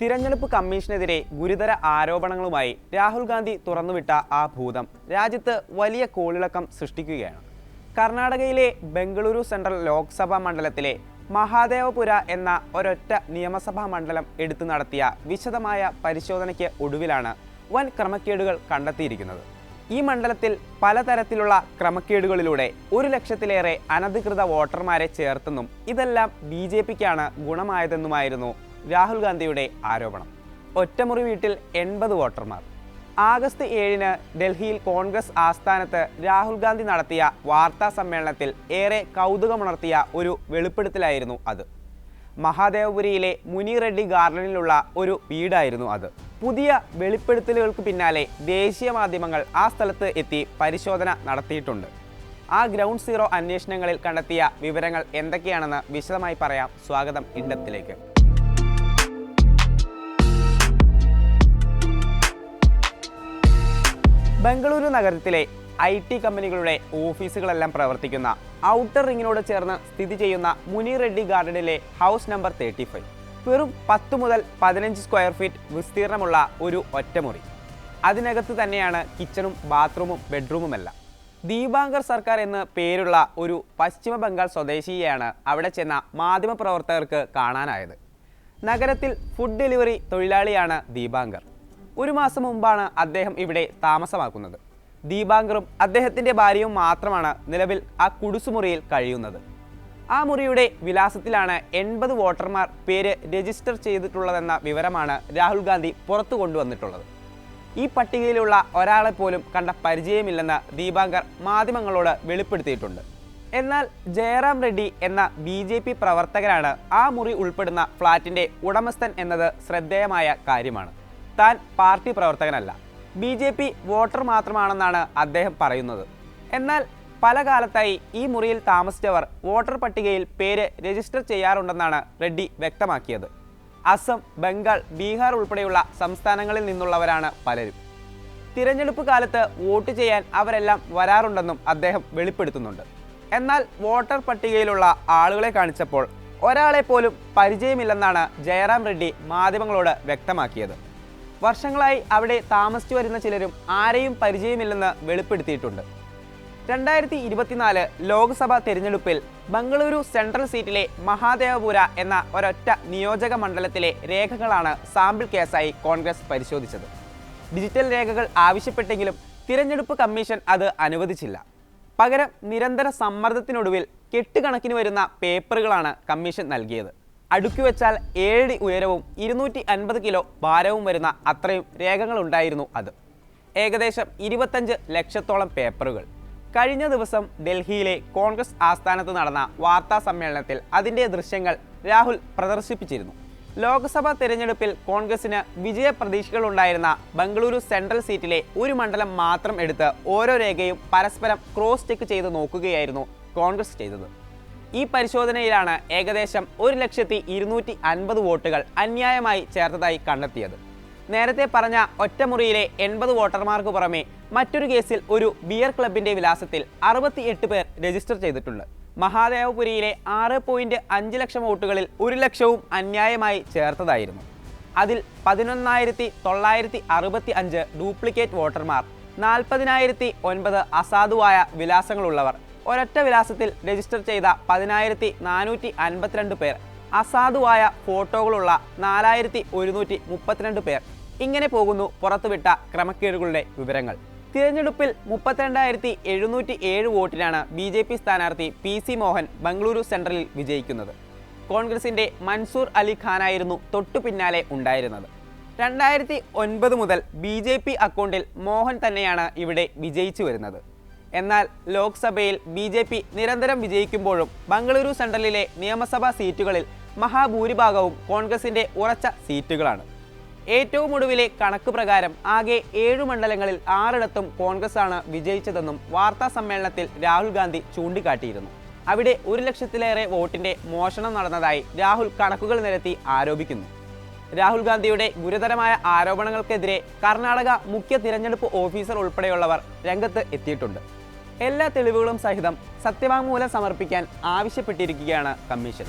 തിരഞ്ഞെടുപ്പ് കമ്മീഷനെതിരെ ഗുരുതര ആരോപണങ്ങളുമായി രാഹുൽ ഗാന്ധി തുറന്നുവിട്ട ആ ഭൂതം രാജ്യത്ത് വലിയ കോളിളക്കം സൃഷ്ടിക്കുകയാണ്. കർണാടകയിലെ ബംഗളൂരു സെൻട്രൽ ലോക്സഭാ മണ്ഡലത്തിലെ മഹാദേവപുര എന്ന ഒരൊറ്റ നിയമസഭാ മണ്ഡലം എടുത്തു നടത്തിയ വിശദമായ പരിശോധനയ്ക്ക് ഒടുവിലാണ് വൻ ക്രമക്കേടുകൾ കണ്ടെത്തിയിരിക്കുന്നത്. ഈ മണ്ഡലത്തിൽ പലതരത്തിലുള്ള ക്രമക്കേടുകളിലൂടെ ഒരു ലക്ഷത്തിലേറെ അനധികൃത വോട്ടർമാരെ ചേർത്തെന്നും ഇതെല്ലാം ബി ജെ പിക്കാണ് ഗുണമായതെന്നുമായിരുന്നു രാഹുൽ ഗാന്ധിയുടെ ആരോപണം. ഒറ്റമുറി വീട്ടിൽ എൺപത് വോട്ടർമാർ. ആഗസ്റ്റ് ഏഴിന് ഡൽഹിയിൽ കോൺഗ്രസ് ആസ്ഥാനത്ത് രാഹുൽ ഗാന്ധി നടത്തിയ വാർത്താ സമ്മേളനത്തിൽ ഏറെ കൗതുകമുണർത്തിയ ഒരു വെളിപ്പെടുത്തലായിരുന്നു അത്. മഹാദേവപുരിയിലെ മുനി റെഡ്ഡി ഗാർഡനിലുള്ള ഒരു വീടായിരുന്നു അത്. പുതിയ വെളിപ്പെടുത്തലുകൾക്ക് പിന്നാലെ ദേശീയ മാധ്യമങ്ങൾ ആ സ്ഥലത്ത് എത്തി പരിശോധന നടത്തിയിട്ടുണ്ട്. ആ ഗ്രൗണ്ട് സീറോ അന്വേഷണങ്ങളിൽ കണ്ടെത്തിയ വിവരങ്ങൾ എന്തൊക്കെയാണെന്ന് വിശദമായി പറയാം. സ്വാഗതം ഇണ്ടത്തിലേക്ക് ബംഗളൂരു നഗരത്തിലെ ഐ ടി കമ്പനികളുടെ ഓഫീസുകളെല്ലാം പ്രവർത്തിക്കുന്ന ഔട്ടർ റിങ്ങിനോട് ചേർന്ന് സ്ഥിതി ചെയ്യുന്ന മുനി റെഡ്ഡി ഗാർഡനിലെ ഹൗസ് നമ്പർ തേർട്ടി ഫൈവ് വെറും പത്ത് മുതൽ പതിനഞ്ച് സ്ക്വയർ ഫീറ്റ് വിസ്തീർണമുള്ള ഒരു ഒറ്റമുറി. അതിനകത്ത് തന്നെയാണ് കിച്ചണും ബാത്റൂമും ബെഡ്റൂമുമെല്ലാം. ദീപാങ്കർ സർക്കാർ എന്ന് പേരുള്ള ഒരു പശ്ചിമ ബംഗാൾ സ്വദേശിയെയാണ് അവിടെ ചെന്ന മാധ്യമപ്രവർത്തകർക്ക് കാണാനായത്. നഗരത്തിൽ ഫുഡ് ഡെലിവറി തൊഴിലാളിയാണ് ദീപാങ്കർ. ഒരു മാസം മുമ്പാണ് അദ്ദേഹം ഇവിടെ താമസമാക്കുന്നത്. ദീപാങ്കറും അദ്ദേഹത്തിന്റെ ഭാര്യയും മാത്രമാണ് നിലവിൽ ആ കുടുസുമുറിയിൽ കഴിയുന്നത്. ആ മുറിയുടെ വിലാസത്തിലാണ് എൺപത് വോട്ടർമാർ പേര് രജിസ്റ്റർ ചെയ്തിട്ടുള്ളതെന്ന വിവരമാണ് രാഹുൽ ഗാന്ധി പുറത്തു കൊണ്ടുവന്നിട്ടുള്ളത്. ഈ പട്ടികയിലുള്ള ഒരാളെ പോലും കണ്ട പരിചയമില്ലെന്ന് ദീപാങ്കർ മാധ്യമങ്ങളോട് വെളിപ്പെടുത്തിയിട്ടുണ്ട്. എന്നാൽ ജയറാം റെഡ്ഡി എന്ന ബി ജെ പി പ്രവർത്തകരാണ് ആ മുറി ഉൾപ്പെടുന്ന ഫ്ളാറ്റിന്റെ ഉടമസ്ഥൻ എന്നത് ശ്രദ്ധേയമായ കാര്യമാണ്. താൻ പാർട്ടി പ്രവർത്തകനല്ല. ബി ജെ പി വോട്ടർ മാത്രമാണെന്നാണ് അദ്ദേഹം പറയുന്നത്. എന്നാൽ പല കാലത്തായി ഈ മുറിയിൽ താമസിച്ചവർ വോട്ടർ പട്ടികയിൽ പേര് രജിസ്റ്റർ ചെയ്യാറുണ്ടെന്നാണ് റെഡ്ഡി വ്യക്തമാക്കിയത്. അസം ബംഗാൾ ബീഹാർ ഉൾപ്പെടെയുള്ള സംസ്ഥാനങ്ങളിൽ നിന്നുള്ളവരാണ് പലരും. തിരഞ്ഞെടുപ്പ് കാലത്ത് വോട്ട് ചെയ്യാൻ അവരെല്ലാം വരാറുണ്ടെന്നും അദ്ദേഹം വെളിപ്പെടുത്തുന്നുണ്ട്. എന്നാൽ വോട്ടർ പട്ടികയിലുള്ള ആളുകളെ കാണിച്ചപ്പോൾ ഒരാളെ പോലും പരിചയമില്ലെന്നാണ് ജയറാം റെഡ്ഡി മാധ്യമങ്ങളോട് വ്യക്തമാക്കിയത്. വർഷങ്ങളായി അവിടെ താമസിച്ചു വരുന്ന ചിലരും ആരെയും പരിചയമില്ലെന്ന് വെളിപ്പെടുത്തിയിട്ടുണ്ട്. രണ്ടായിരത്തി ഇരുപത്തിനാല് ലോക്സഭാ തെരഞ്ഞെടുപ്പിൽ ബംഗളൂരു സെൻട്രൽ സീറ്റിലെ മഹാദേവപുര എന്ന ഒരൊറ്റ നിയോജക മണ്ഡലത്തിലെ രേഖകളാണ് സാമ്പിൾ കേസായി കോൺഗ്രസ് പരിശോധിച്ചത്. ഡിജിറ്റൽ രേഖകൾ ആവശ്യപ്പെട്ടെങ്കിലും തിരഞ്ഞെടുപ്പ് കമ്മീഷൻ അത് അനുവദിച്ചില്ല. പകരം നിരന്തര സമ്മർദ്ദത്തിനൊടുവിൽ കെട്ടുകണക്കിന് വരുന്ന പേപ്പറുകളാണ് കമ്മീഷൻ നൽകിയത്. അടുക്കി വെച്ചാൽ ഏഴടി ഉയരവും ഇരുന്നൂറ്റി അൻപത് കിലോ ഭാരവും വരുന്ന അത്രയും രേഖകളുണ്ടായിരുന്നു അത്. ഏകദേശം ഇരുപത്തഞ്ച് ലക്ഷത്തോളം പേപ്പറുകൾ. കഴിഞ്ഞ ദിവസം ഡൽഹിയിലെ കോൺഗ്രസ് ആസ്ഥാനത്ത് നടന്ന വാർത്താ സമ്മേളനത്തിൽ അതിന്റെ ദൃശ്യങ്ങൾ രാഹുൽ പ്രദർശിപ്പിച്ചിരുന്നു. ലോക്സഭാ തെരഞ്ഞെടുപ്പിൽ കോൺഗ്രസിന് വിജയ പ്രതീക്ഷകളുണ്ടായിരുന്ന ബംഗളൂരു സെൻട്രൽ സീറ്റിലെ ഒരു മണ്ഡലം മാത്രം എടുത്ത് ഓരോ രേഖയും പരസ്പരം ക്രോസ് ചെക്ക് ചെയ്ത് നോക്കുകയായിരുന്നു കോൺഗ്രസ് ചെയ്തത്. ഈ പരിശോധനയിലാണ് ഏകദേശം ഒരു ലക്ഷത്തി ഇരുന്നൂറ്റി അൻപത് വോട്ടുകൾ അന്യായമായി ചേർത്തതായി കണ്ടെത്തിയത്. നേരത്തെ പറഞ്ഞ ഒറ്റമുറിയിലെ എൺപത് വോട്ടർമാർക്ക് പുറമെ മറ്റൊരു കേസിൽ ഒരു ബിയർ ക്ലബിന്റെ വിലാസത്തിൽ അറുപത്തിയെട്ട് പേർ രജിസ്റ്റർ ചെയ്തിട്ടുണ്ട്. മഹാദേവപുരിയിലെ ആറ് പോയിന്റ് അഞ്ച് ലക്ഷം വോട്ടുകളിൽ ഒരു ലക്ഷവും അന്യായമായി ചേർത്തതായിരുന്നു. അതിൽ പതിനൊന്നായിരത്തി തൊള്ളായിരത്തി അറുപത്തി അഞ്ച് ഡ്യൂപ്ലിക്കേറ്റ് വോട്ടർമാർ നാൽപ്പതിനായിരത്തി ഒൻപത് അസാധുവായ വിലാസങ്ങളുള്ളവർ ഒരൊറ്റ വിലാസത്തിൽ രജിസ്റ്റർ ചെയ്ത പതിനായിരത്തി നാനൂറ്റി അൻപത്തിരണ്ട് പേർ. അസാധുവായ ഫോട്ടോകളുള്ള നാലായിരത്തി ഒരുന്നൂറ്റി മുപ്പത്തിരണ്ട് പേർ. ഇങ്ങനെ പോകുന്നു പുറത്തുവിട്ട ക്രമക്കേടുകളുടെ വിവരങ്ങൾ. തിരഞ്ഞെടുപ്പിൽ മുപ്പത്തിരണ്ടായിരത്തി എഴുന്നൂറ്റി ഏഴ് വോട്ടിനാണ് ബി ജെ പി സ്ഥാനാർത്ഥി പി സി മോഹൻ ബംഗളൂരു സെൻട്രലിൽ വിജയിക്കുന്നത്. കോൺഗ്രസിന്റെ മൻസൂർ അലി ഖാനായിരുന്നു തൊട്ടു പിന്നാലെ ഉണ്ടായിരുന്നത്. രണ്ടായിരത്തി ഒൻപത് മുതൽ ബി ജെ പി അക്കൗണ്ടിൽ മോഹൻ തന്നെയാണ് ഇവിടെ വിജയിച്ചു വരുന്നത്. എന്നാൽ ലോക്സഭയിൽ ബി ജെ പി നിരന്തരം വിജയിക്കുമ്പോഴും ബംഗളൂരു സെൻട്രലിലെ നിയമസഭാ സീറ്റുകളിൽ മഹാഭൂരിഭാഗവും കോൺഗ്രസിന്റെ ഉറച്ച സീറ്റുകളാണ്. ഏറ്റവും ഒടുവിലെ കണക്ക് പ്രകാരം ആകെ ഏഴു മണ്ഡലങ്ങളിൽ ആറിടത്തും കോൺഗ്രസ് ആണ് വിജയിച്ചതെന്നും വാർത്താ സമ്മേളനത്തിൽ രാഹുൽ ഗാന്ധി ചൂണ്ടിക്കാട്ടിയിരുന്നു. അവിടെ ഒരു ലക്ഷത്തിലേറെ വോട്ടിന്റെ മോഷണം നടന്നതായി രാഹുൽ കണക്കുകൾ നിരത്തി ആരോപിക്കുന്നു. രാഹുൽ ഗാന്ധിയുടെ ഗുരുതരമായ ആരോപണങ്ങൾക്കെതിരെ കർണാടക മുഖ്യ തിരഞ്ഞെടുപ്പ് ഓഫീസർ ഉൾപ്പെടെയുള്ളവർ രംഗത്ത് എത്തിയിട്ടുണ്ട്. എല്ലാ തെളിവുകളും സഹിതം സത്യവാങ്മൂലം സമർപ്പിക്കാൻ ആവശ്യപ്പെട്ടിരിക്കുകയാണ് കമ്മീഷൻ.